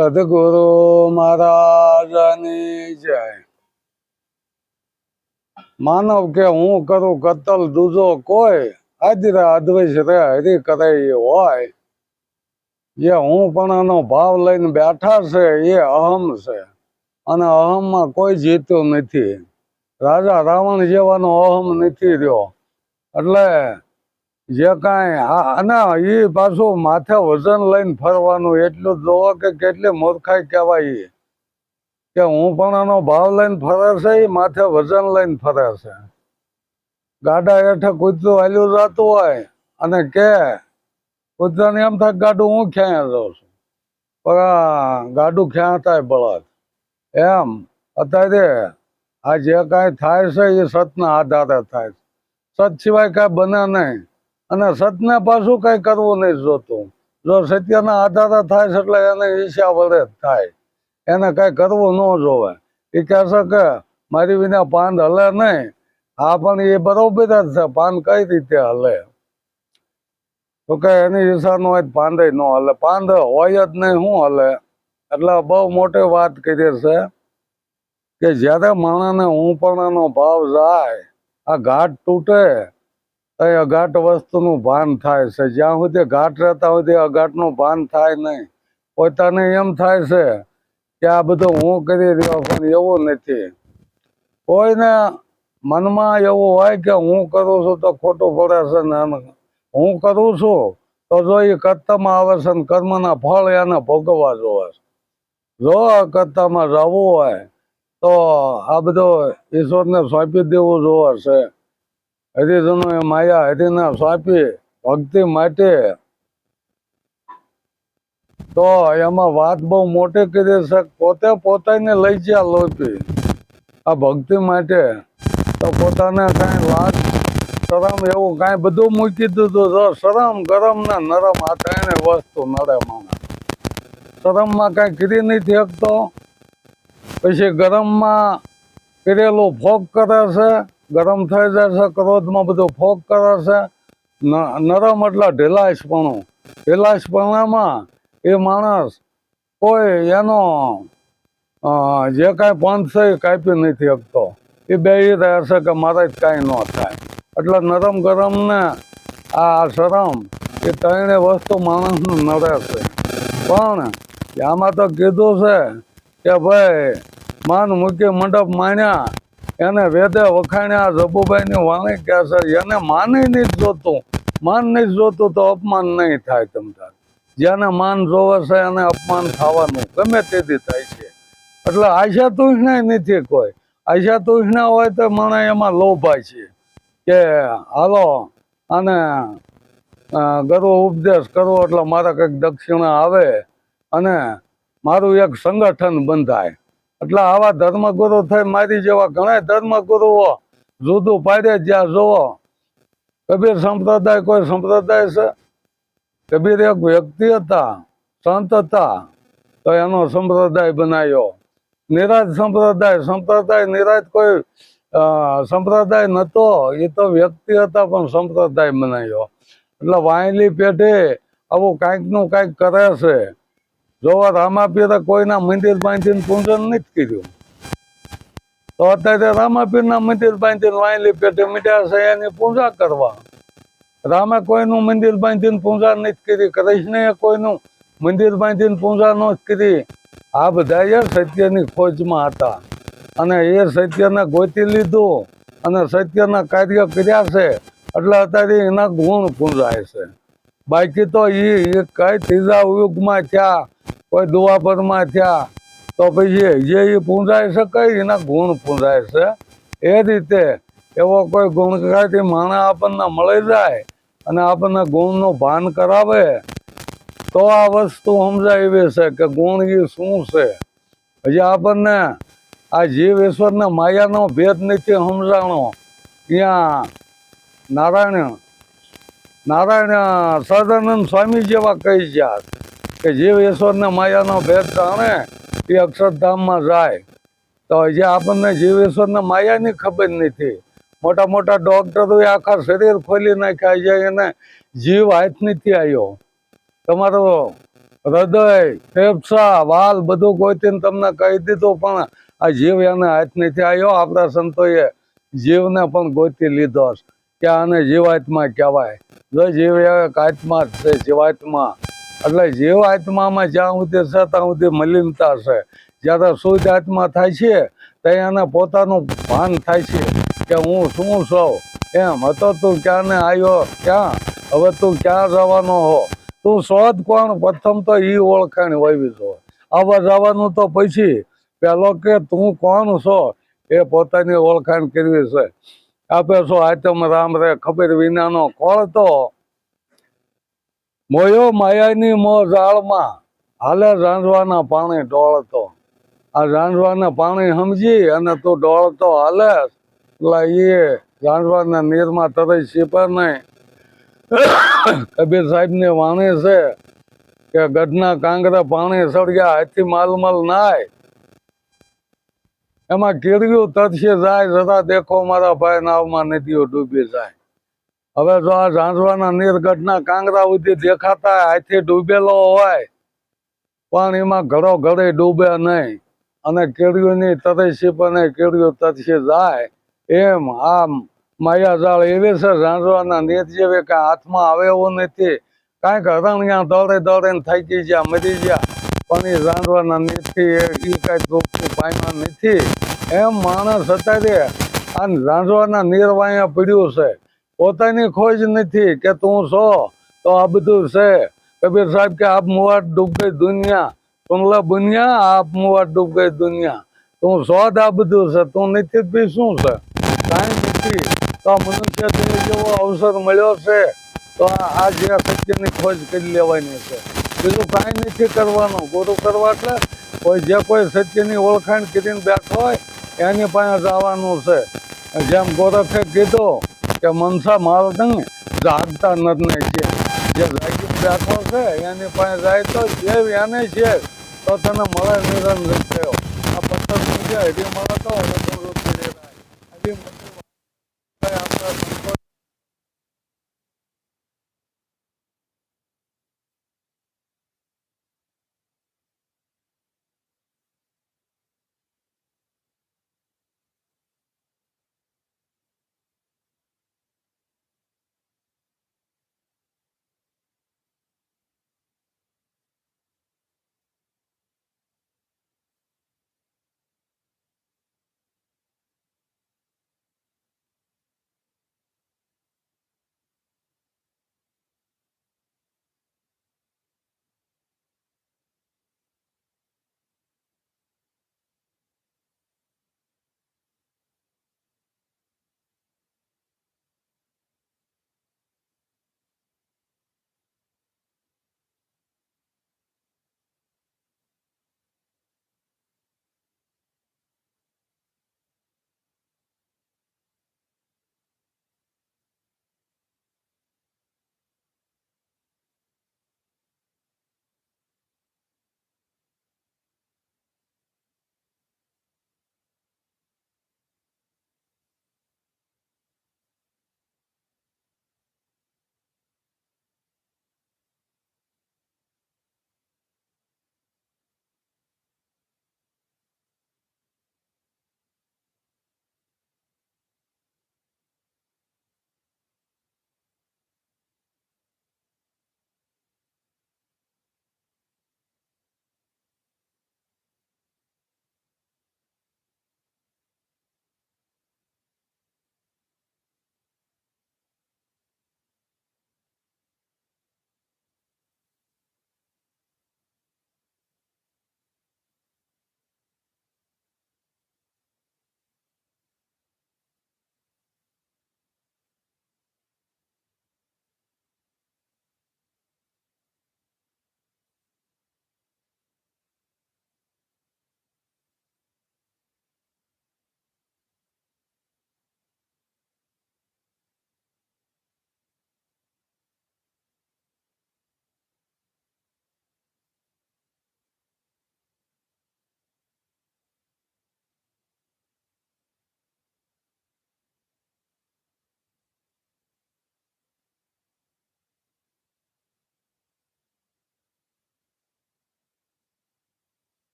સદગુરુ મહારાજની જય. માનવ કે હું કરું કતલ દૂજો કોઈ આદરા અદ્વૈશ રે, હરી કરે હોય. જે હું પણ એનો ભાવ લઈને બેઠા છે, એ અહમ છે. અને અહમમાં કોઈ જીત્યું નથી. રાજા રાવણ જેવાનો અહમ નથી રહ્યો. એટલે જે કાંઈ અને એ પાછું માથે વજન લઈને ફરવાનું, એટલું જોવો કે કેટલી મૂર્ખાઈ કહેવાય. કે હું પણ એનો ભાવ લઈને ફરે છે એ માથે વજન લઈને ફરે છે. ગાડા હેઠે કૂતરું હાલ્યું જતું હોય, અને કે કૂતરાને એમ થાય ગાડું હું ક્યાંય જાઉં છું? પણ ગાડું ક્યાં થાય બળદ? એમ, અત્યારે આ જે કાંઈ થાય છે એ સતના આધારે થાય છે. સત સિવાય કાંઈ બને નહીં. અને સતને પાછું કઈ કરવું નહીં જોતું. જો સત્યના આધારે થાય છે એટલે એને ઈર્ષ્યા વડે થાય. એને કાંઈ કરવું ન જોવે. એ કહેશે કે મારી વિના પાન હલે નહીં. હા પણ એ બરોબર જ છે, પાન કઈ રીતે હલે? તો કે એની ઈચ્છા ન હોય પાંદે ન હલે. પાંદ હોય જ નહીં શું હલે? એટલે બહુ મોટી વાત કરી છે કે જ્યારે માણસને હું પણ એનો ભાવ જાય, આ ઘાટ તૂટે એ અઘાટ વસ્તુનું ભાન થાય છે. જ્યાં સુધી ઘાટ રહેતા સુધી અઘાટનું ભાન થાય નહીં. પોતાને એમ થાય છે કે આ બધું હું કરી રહ્યો પણ એવું નથી. કોઈને મનમાં એવું હોય કે હું કરું છું તો ખોટું પડે છે ને હું કરું છું તો જો એ કર્તામાં આવે છે ને કર્મના ફળ એને ભોગવવા જોવે છે. જો કર્તામાં જવું હોય તો આ બધું ઈશ્વરને સોંપી દેવું જોવે છે. હરિજનો એ માયા હરિને સોંપી ભક્તિ માટે. તો એમાં વાત બહુ મોટી કરી છે. પોતે પોતાને લઈ ગયા લોપી. આ ભક્તિ માટે તો પોતાને કાંઈ લાજ શરમ એવું કાંઈ બધું મૂકી દીધું તો શરમ ગરમ ને નરમ આ ત્રણે વસ્તુ નડે માણસ. શરમમાં કાંઈ કરી નથી શકતો. પછી ગરમમાં કરેલું ફોક કરે છે. ગરમ થઈ છે ક્રોધમાં બધો ફોક કરે છે નરમ એટલે ઢીલાશપણું ઢીલાશપણામાં એ માણસ કોઈ એનો જે કાંઈ પંથ છે એ કાપી નથી શકતો. એ બે રહ્યા છે કે મારે જ કાંઈ ન થાય. એટલે નરમ ગરમ ને આ શરમ એ ત્રણે વસ્તુ માણસને નડે છે. પણ આમાં તો કીધું છે કે ભાઈ, માન મૂકી મંડપ માન્યા એને વેદે વખાણ્યા જબુભાઈની વાણી કહે છે એને માની નહીં જોતું. માન નહીં જોતું તો અપમાન નહીં થાય તમતા જેને માન જોવે છે એને અપમાન થવાનું. ગમે તેથી થાય છે. એટલે આશા તૃષ્ણા નથી કોઈ. આશા તૃષ્ણા હોય તો મને એમાં લોભાય છે કે હાલો અને અ, ગર્વ ઉપદેશ કરવો એટલે મારા કંઈક દક્ષિણા આવે અને મારું એક સંગઠન બંધાય. એટલે આવા ધર્મગુરુ થઈ મારી જેવા ઘણા ધર્મગુરુઓ જુદું પાડે જ્યાં જુઓ કબીર સંપ્રદાય કોઈ સંપ્રદાય છે? કબીર એક વ્યક્તિ હતા, સંત હતા, તો એનો સંપ્રદાય બનાવ્યો નિરાજ સંપ્રદાય સંપ્રદાય નિરાજ કોઈ સંપ્રદાય નહોતો એ તો વ્યક્તિ હતા પણ સંપ્રદાય બનાવ્યો એટલે વાયલી પેઢે આવું કાંઈકનું કાંઈક કરે છે. જોવા રામાપીરે કોઈના મંદિર બાંધીને પૂજન નથી કર્યું. તો અત્યારે રામાપીરના મંદિર બાંધીને વાયલી પેટે મીઠા એની પૂજા કરવા. રામે કોઈનું મંદિર બાંધીને પૂજા નથી કરી. કૃષ્ણએ કોઈનું મંદિર બાંધીને પૂજા ન કરી. આ બધા એ સત્યની ખોજમાં હતા. અને એ સત્યને ગોતી લીધું અને સત્યના કાર્ય કર્યા છે. એટલે અત્યારે એના ગુણ પૂંજાય છે. બાકી તો એ કઈ ત્રીજા યુગમાં થયા, કોઈ દુવાપરમાં થયા, તો પછી જે એ પૂંજાય છે કઈ, એના ગુણ પૂંજાય છે. એ રીતે એવો કોઈ ગુણકારી માણસ આપણને મળી જાય અને આપણને ગુણનું ભાન કરાવે, તો આ વસ્તુ સમજાય એવી છે કે ગુણ એ શું છે? હજી આપણને આ જીવ ઈશ્વરને માયાનો ભેદ નથી સમજાણો. ત્યાં નારાયણ નારાયણ સદાનંદ સ્વામી જેવા કહી ગયા કે જીવ ઈશ્વરને માયાનો ભેદ જાણે એ અક્ષરધામમાં જાય. તો જે આપણને જીવ ઈશ્વરને માયાની ખબર નથી, મોટા મોટા ડોક્ટરોએ આખા શરીર ખોલી નાખ્યા છે, એને જીવ હાથ નથી આવ્યો તમારો હૃદય, ફેફસા, વાલ બધું ગોતીને તમને કહી દીધું, પણ આ જીવ એને હાથ નથી આવ્યો આપણા સંતોએ જીવને પણ ગોતી લીધો કે આને જીવાતમાં કહેવાય. જો જીવ એક આત્મા છે જીવાત્મા એટલે જીવ આત્મામાં જ્યાં સુધી છે, ત્યાં સુધી મલિનતા છે. જ્યારે શુદ્ધ આત્મા થાય છે ત્યાં એને પોતાનું ભાન થાય છે કે હું શું છું? એમ, હતો તું ક્યાંને આવ્યો ક્યાં? હવે તું ક્યાં જવાનો હો? તું શોધ કોણ? પ્રથમ તો એ ઓળખાણ હોવી છો. આવવા જવાનું તો પછી. પેલો કે, તું કોણ છો? એ પોતાની ઓળખાણ કરવી છે. આપે છો આતમ રામ રે, ખબર કોળ તો. મોયો માયાની મો જાળમાં હાલે રાંધવાના પાણી ડોળતો. આ રાંધવાના પાણી સમજી અને તું ડોળતો હાલે, એટલે એ રાંધવાના નીરમાં તરત શીપે નહીં. કબીર સાહેબની વાણી છે કે ગઢના કાંગરા પાણી સળગ્યા હાથી માલમલ નાય. એમાં કીડ્યું તરસે જાય જરા દેખો મારા ભાઈ નાવમાં નદીઓ ડૂબી જાય. હવે જો આ ઝાંઝવાના નીરગઢના કાંગરા સુધી દેખાતા હાથી ડૂબેલો હોય, પણ એમાં ઘડો ઘડે ડૂબે નહીં. અને કેળિયુંની તરસી પણ કેળિયું તરસી જાય, એમ આમ માયાજાળ એવી છે ઝાંઝવાના નીર જેવી કાંઈ હાથમાં આવે એવું નથી. કાંઈક હરણિયા દોડે દોડે થાકી ગયા, મરી ગયા. પણ એ રાંધવાના નથી, એ કાંઈ તૃપ્તિ પામ્યા નથી. એમ માણસ અત્યારે આ રાંધવાના નીર વાયા પીડ્યું છે. પોતાની ખોજ નથી કે તું છો તો આ બધું છે. કબીર સાહેબ કે આપ મુવાટ ડૂબ ગઈ દુનિયા. તું બુનિયા, આપ મુવાટ ડૂબ ગઈ દુનિયા. તું શોધ આ બધું છે, તું નથી બી શું છે? કાંઈ નથી. તો મનુષ્ય જેવો અવસર મળ્યો છે, તો આ જે સત્યની ખોજ કરી લેવાની છે. બીજું કાંઈ નથી કરવાનું. ગોરું કરવા એટલે કોઈ જે કોઈ સત્યની ઓળખાણ કરીને બેઠો હોય, એની પાસે જવાનું છે. જેમ ગોરખે કીધું કે મનસા માર્ગ જાગતા નરને છે. જે જાગી બેઠો છે, એની પાસે જાય તો જે એને છે, તો તને મળે નિરંજન થયો. આ પથ્થર મૂકે હજી મળે તો. હજી